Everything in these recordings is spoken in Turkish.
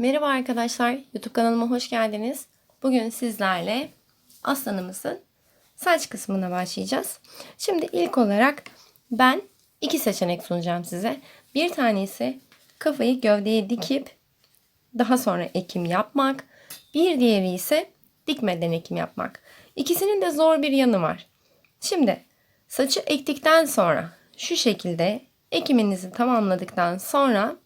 Merhaba arkadaşlar, YouTube kanalıma hoş geldiniz. Bugün sizlerle aslanımızın saç kısmına başlayacağız. Şimdi ilk olarak ben iki seçenek sunacağım size. Bir tanesi kafayı gövdeye dikip daha sonra ekim yapmak. Bir diğeri ise dikmeden ekim yapmak. İkisinin de zor bir yanı var. Şimdi saçı ektikten sonra şu şekilde ekiminizi tamamladıktan sonra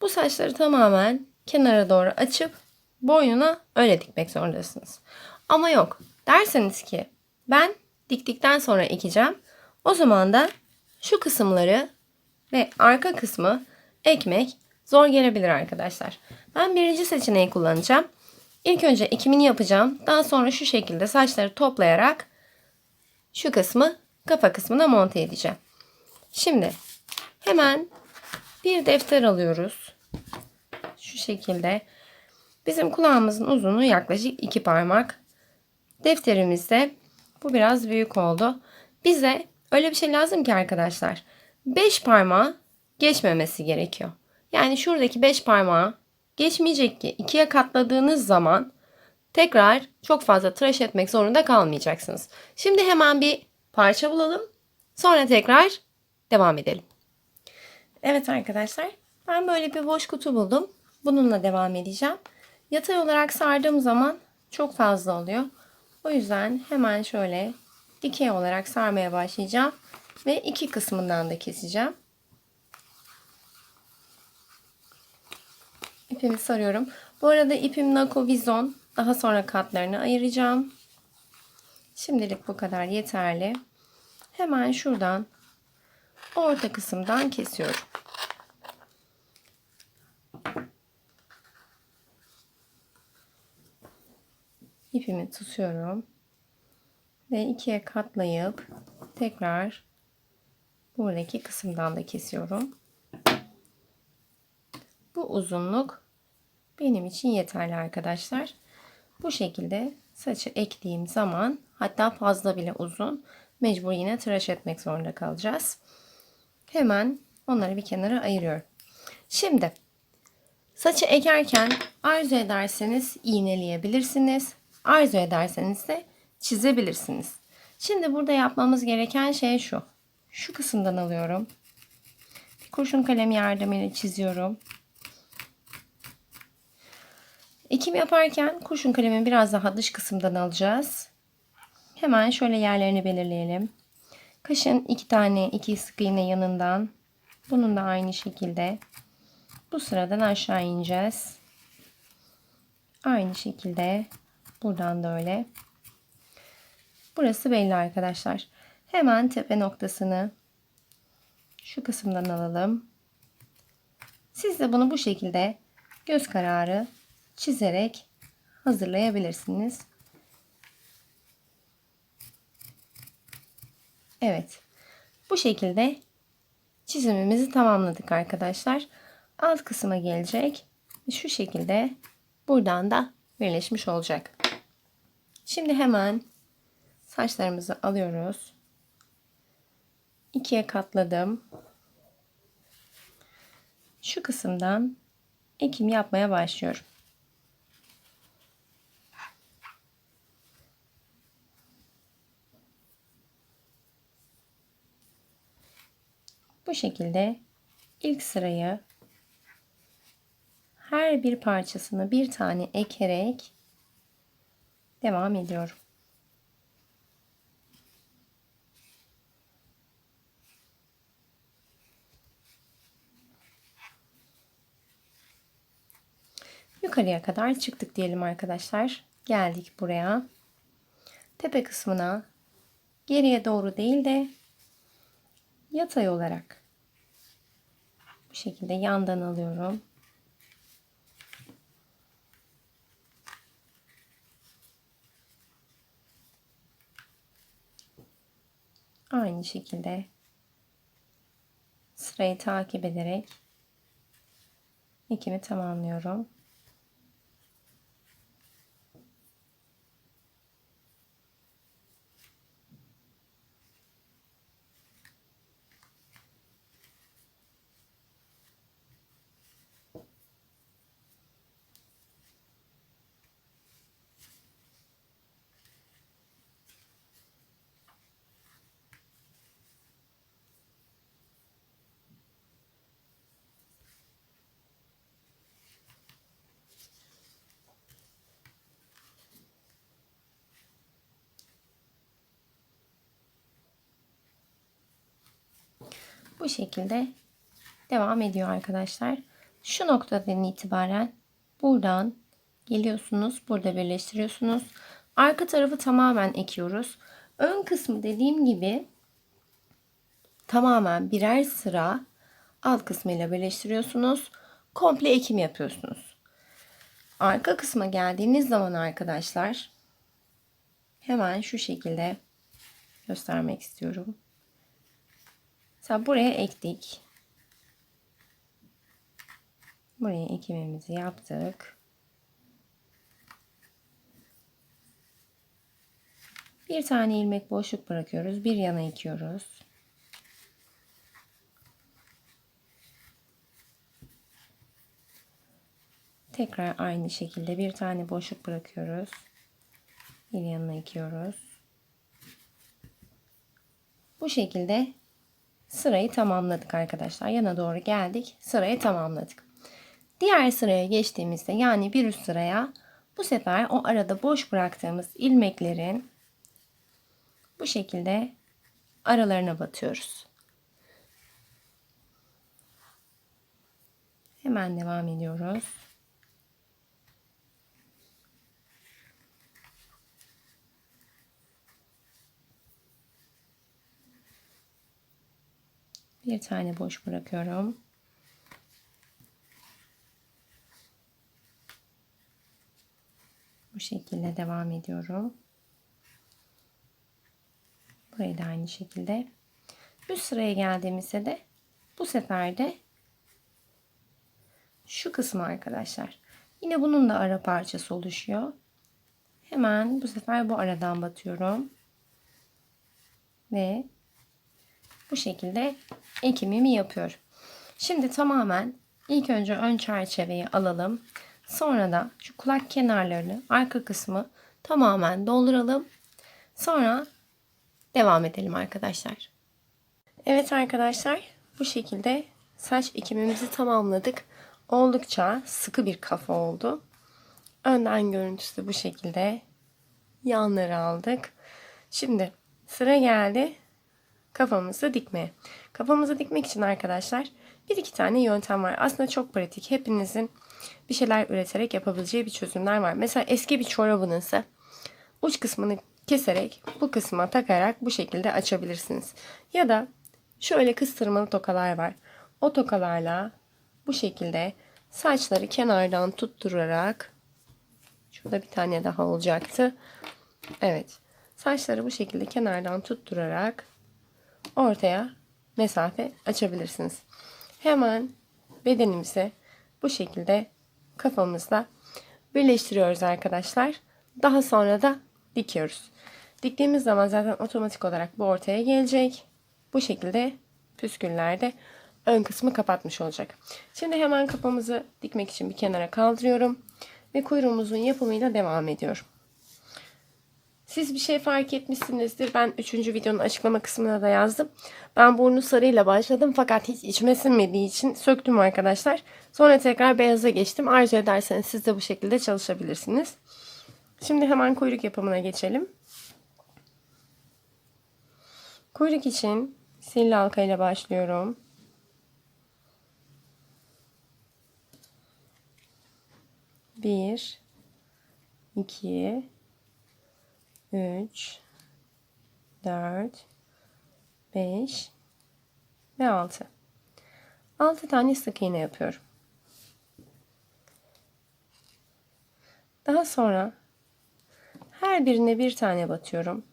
bu saçları tamamen kenara doğru açıp boynuna öyle dikmek zorundasınız. Ama yok derseniz ki ben diktikten sonra ekeceğim. O zaman da şu kısımları ve arka kısmı ekmek zor gelebilir arkadaşlar. Ben birinci seçeneği kullanacağım. İlk önce ekimini yapacağım. Daha sonra şu şekilde saçları toplayarak şu kısmı kafa kısmına monte edeceğim. Şimdi hemen bir defter alıyoruz. Şu şekilde. Bizim kulağımızın uzunluğu yaklaşık iki parmak. Defterimizde bu biraz büyük oldu. Bize öyle bir şey lazım ki arkadaşlar. 5 parmağı geçmemesi gerekiyor. Yani şuradaki 5 parmağı geçmeyecek ki ikiye katladığınız zaman tekrar çok fazla tıraş etmek zorunda kalmayacaksınız. Şimdi hemen bir parça bulalım. Sonra tekrar devam edelim. Evet arkadaşlar ben böyle bir boş kutu buldum. Bununla devam edeceğim. Yatay olarak sardığım zaman çok fazla oluyor. O yüzden hemen şöyle dikey olarak sarmaya başlayacağım. Ve iki kısmından da keseceğim. İpimi sarıyorum. Bu arada ipim Nako Vizon. Daha sonra katlarını ayıracağım. Şimdilik bu kadar yeterli. Hemen şuradan orta kısımdan kesiyorum. İpimi tutuyorum ve ikiye katlayıp tekrar buradaki kısımdan da kesiyorum. Bu uzunluk benim için yeterli arkadaşlar. Bu şekilde saçı ektiğim zaman hatta fazla bile uzun mecbur yine tıraş etmek zorunda kalacağız. Hemen onları bir kenara ayırıyorum. Şimdi saçı ekerken arzu ederseniz iğneleyebilirsiniz. Arzu ederseniz de çizebilirsiniz. Şimdi burada yapmamız gereken şey şu. Şu kısımdan alıyorum. Bir kurşun kalem yardımıyla çiziyorum. Ekim yaparken kurşun kalemi biraz daha dış kısımdan alacağız. Hemen şöyle yerlerini belirleyelim. Kaşın iki tane iki sık iğne yanından. Bunun da aynı şekilde. Bu sıradan aşağı ineceğiz. Aynı şekilde buradan da öyle. Burası belli arkadaşlar. Hemen tepe noktasını şu kısımdan alalım. Siz de bunu bu şekilde göz kararı çizerek hazırlayabilirsiniz. Evet. Bu şekilde çizimimizi tamamladık arkadaşlar. Alt kısma gelecek. Şu şekilde buradan da birleşmiş olacak. Şimdi hemen saçlarımızı alıyoruz. İkiye katladım. Şu kısımdan ekim yapmaya başlıyorum. Bu şekilde ilk sırayı her bir parçasını bir tane ekerek devam ediyorum. Yukarıya kadar çıktık diyelim arkadaşlar. Geldik buraya. Tepe kısmına geriye doğru değil de yatay olarak bu şekilde yandan alıyorum. Aynı şekilde sırayı takip ederek ekimi tamamlıyorum. Bu şekilde devam ediyor arkadaşlar. Şu noktadan itibaren buradan geliyorsunuz. Burada birleştiriyorsunuz. Arka tarafı tamamen ekiyoruz. Ön kısmı dediğim gibi tamamen birer sıra alt kısmıyla birleştiriyorsunuz. Komple ekim yapıyorsunuz. Arka kısma geldiğimiz zaman arkadaşlar hemen şu şekilde göstermek istiyorum. Mesela buraya ektik. Buraya ekimimizi yaptık. Bir tane ilmek boşluk bırakıyoruz. Bir yana ekiyoruz. Tekrar aynı şekilde bir tane boşluk bırakıyoruz. Bir yanına ekiyoruz. Bu şekilde sırayı tamamladık arkadaşlar. Yana doğru geldik. Sırayı tamamladık. Diğer sıraya geçtiğimizde yani bir üst sıraya bu sefer o arada boş bıraktığımız ilmeklerin bu şekilde aralarına batıyoruz. Hemen devam ediyoruz. Bir tane boş bırakıyorum. Bu şekilde devam ediyorum. Burayı da aynı şekilde. Üst sıraya geldiğimizde de bu sefer de şu kısmı arkadaşlar. Yine bunun da ara parçası oluşuyor. Hemen bu sefer bu aradan batıyorum. Ve bu şekilde ekimimi yapıyorum. Şimdi tamamen ilk önce ön çerçeveyi alalım. Sonra da şu kulak kenarlarını arka kısmı tamamen dolduralım. Sonra devam edelim arkadaşlar. Evet arkadaşlar bu şekilde saç ekimimizi tamamladık. Oldukça sıkı bir kafa oldu. Önden görüntüsü bu şekilde. Yanları aldık. Şimdi sıra geldi kafamızı dikmeye. Kafamızı dikmek için arkadaşlar bir iki tane yöntem var. Aslında çok pratik. Hepinizin bir şeyler üreterek yapabileceği bir çözümler var. Mesela eski bir çorabınızı uç kısmını keserek bu kısma takarak bu şekilde açabilirsiniz. Ya da şöyle kıstırmalı tokalar var. O tokalarla bu şekilde saçları kenardan tutturarak şurada bir tane daha olacaktı. Evet. Saçları bu şekilde kenardan tutturarak ortaya mesafe açabilirsiniz. Hemen bedenimizi bu şekilde kafamızla birleştiriyoruz arkadaşlar. Daha sonra da dikiyoruz. Diktiğimiz zaman zaten otomatik olarak bu ortaya gelecek. Bu şekilde püsküllerde ön kısmı kapatmış olacak. Şimdi hemen kafamızı dikmek için bir kenara kaldırıyorum. Ve kuyruğumuzun yapımıyla devam ediyorum. Siz bir şey fark etmişsinizdir. Ben 3. videonun açıklama kısmına da yazdım. Ben burnu sarıyla başladım fakat hiç içime sinmediği için söktüm arkadaşlar. Sonra tekrar beyaza geçtim. Arzu ederseniz siz de bu şekilde çalışabilirsiniz. Şimdi hemen kuyruk yapımına geçelim. Kuyruk için sihirli halka ile başlıyorum. Bir, iki, 3 4 5 ve 6 6 tane sık iğne yapıyorum. Daha sonra her birine bir tane batıyorum.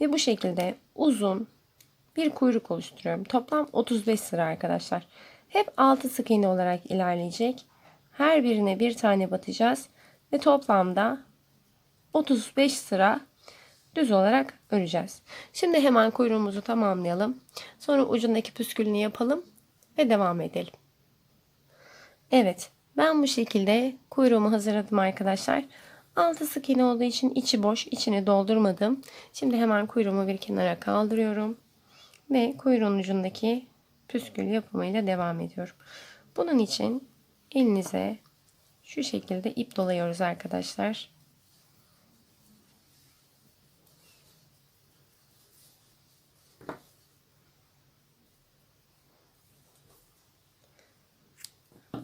Ve bu şekilde uzun bir kuyruk oluşturuyorum. Toplam 35 sıra arkadaşlar. Hep 6 sık iğne olarak ilerleyecek. Her birine bir tane batacağız. Ve toplamda 35 sıra düz olarak öreceğiz. Şimdi hemen kuyruğumuzu tamamlayalım. Sonra ucundaki püskülünü yapalım ve devam edelim. Evet ben bu şekilde kuyruğumu hazırladım arkadaşlar. Altı sık iğne olduğu için içi boş, içini doldurmadım. Şimdi hemen kuyruğumu bir kenara kaldırıyorum. Ve kuyruğun ucundaki püskül yapımıyla devam ediyorum. Bunun için elinize şu şekilde ip doluyoruz arkadaşlar.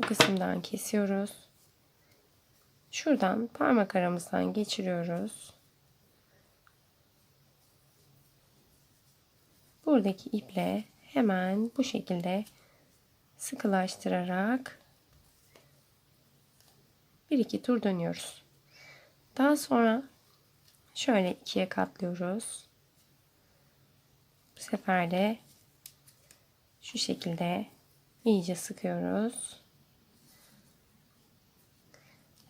Kısımdan kesiyoruz. Şuradan parmak aramızdan geçiriyoruz. Buradaki iple hemen bu şekilde sıkılaştırarak bir iki tur dönüyoruz. Daha sonra şöyle ikiye katlıyoruz. Bu sefer de şu şekilde iyice sıkıyoruz.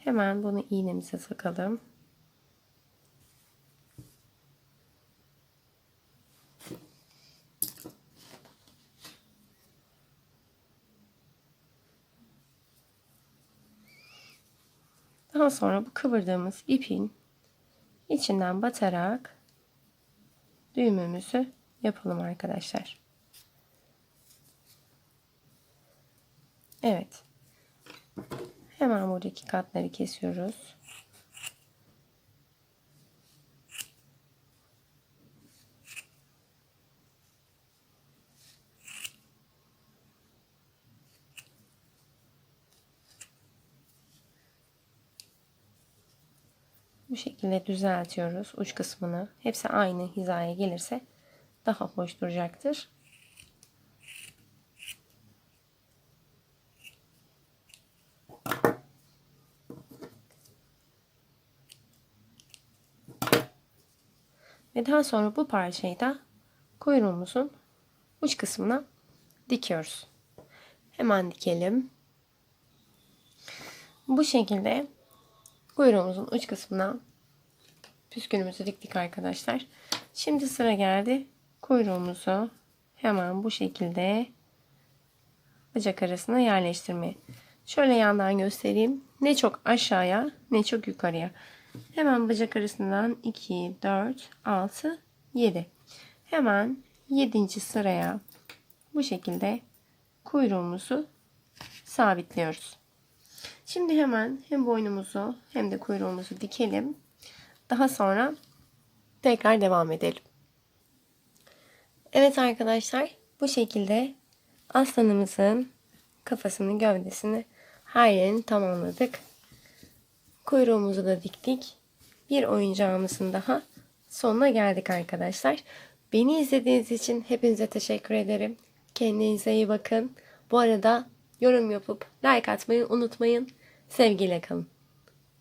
Hemen bunu iğnemize takalım. Daha sonra bu kıvırdığımız ipin içinden batarak düğümümüzü yapalım arkadaşlar. Evet. Hemen buradaki katları kesiyoruz. Bu şekilde düzeltiyoruz uç kısmını. Hepsi aynı hizaya gelirse daha hoş duracaktır. Ve daha sonra bu parçayı da kuyruğumuzun uç kısmına dikiyoruz. Hemen dikelim. Bu şekilde kuyruğumuzun uç kısmına püskülümüzü diktik arkadaşlar. Şimdi sıra geldi kuyruğumuzu hemen bu şekilde bacak arasına yerleştirmeye. Şöyle yandan göstereyim. Ne çok aşağıya ne çok yukarıya. Hemen bacak arasından 2, 4, 6, 7. Hemen 7. sıraya bu şekilde kuyruğumuzu sabitliyoruz. Şimdi hemen hem boynumuzu hem de kuyruğumuzu dikelim. Daha sonra tekrar devam edelim. Evet arkadaşlar bu şekilde aslanımızın kafasını gövdesini her yerini tamamladık. Kuyruğumuzu da diktik. Bir oyuncağımızın daha sonuna geldik arkadaşlar. Beni izlediğiniz için hepinize teşekkür ederim. Kendinize iyi bakın. Bu arada yorum yapıp like atmayı unutmayın. Sevgiyle kalın.